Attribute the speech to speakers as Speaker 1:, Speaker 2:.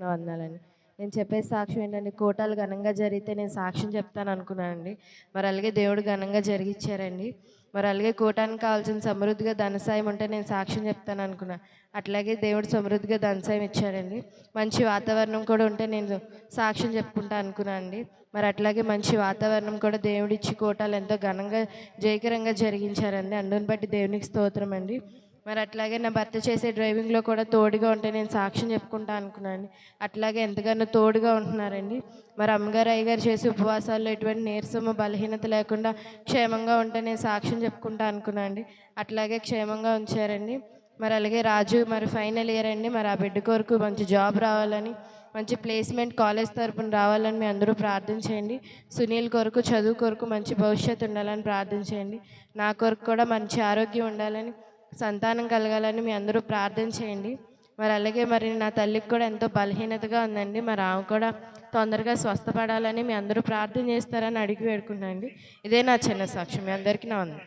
Speaker 1: నా వందనాలండి నేను చెప్పే సాక్ష్యం ఏంటంటే కోటాలు ఘనంగా జరిగితే నేను సాక్ష్యం చెప్తాను అనుకున్నానండి. మరి అలాగే దేవుడు ఘనంగా జరిగిచ్చారండి. మరి అలాగే కోటానికి కావాల్సిన సమృద్ధిగా ధనసాయం ఉంటే నేను సాక్ష్యం చెప్తాను అనుకున్నా. అట్లాగే దేవుడు సమృద్ధిగా ధనసాయం ఇచ్చారండి మంచి వాతావరణం కూడా ఉంటే నేను సాక్ష్యం చెప్పుకుంటా అనుకున్నాను అండి మరి అట్లాగే మంచి వాతావరణం కూడా దేవుడిచ్చి కోటాలు ఎంతో ఘనంగా జయకరంగా జరిగించారండి. అందుని బట్టి దేవునికి స్తోత్రం అండి మరి అట్లాగే నా భర్త చేసే డ్రైవింగ్లో కూడా తోడుగా ఉంటే నేను సాక్ష్యం చెప్పుకుంటా అనుకున్నాను. అట్లాగే ఎంతగానో తోడుగా ఉంటున్నారండి. మరి అమ్మగారు అయ్యగారు చేసే ఉపవాసాల్లో ఎటువంటి నీరసము బలహీనత లేకుండా క్షేమంగా ఉంటే నేను సాక్ష్యం చెప్పుకుంటా అనుకున్నాను అట్లాగే క్షేమంగా ఉంచారండి. మరి అలాగే రాజు మరి ఫైనల్ ఇయర్ అండి. మరి ఆ బిడ్డ కొరకు మంచి జాబ్ రావాలని మంచి ప్లేస్మెంట్ కాలేజ్ తరపున రావాలని మీ అందరూ ప్రార్థన చేయండి. సునీల్ కొరకు చదువు కొరకు మంచి భవిష్యత్తు ఉండాలని ప్రార్థన చేయండి. నా కొరకు కూడా మంచి ఆరోగ్యం ఉండాలని సంతానం కలగాలని మీ అందరూ ప్రార్థన చేయండి. మరి అలాగే మరి నా తల్లికి కూడా ఎంతో బలహీనతగా ఉందండి. మరి ఆమె కూడా తొందరగా స్వస్థపడాలని మీ అందరూ ప్రార్థన చేస్తారని అడిగి వేడుకున్నాను అండి ఇదే నా చిన్న సాక్ష్యం. మీ అందరికీ నా ఉంది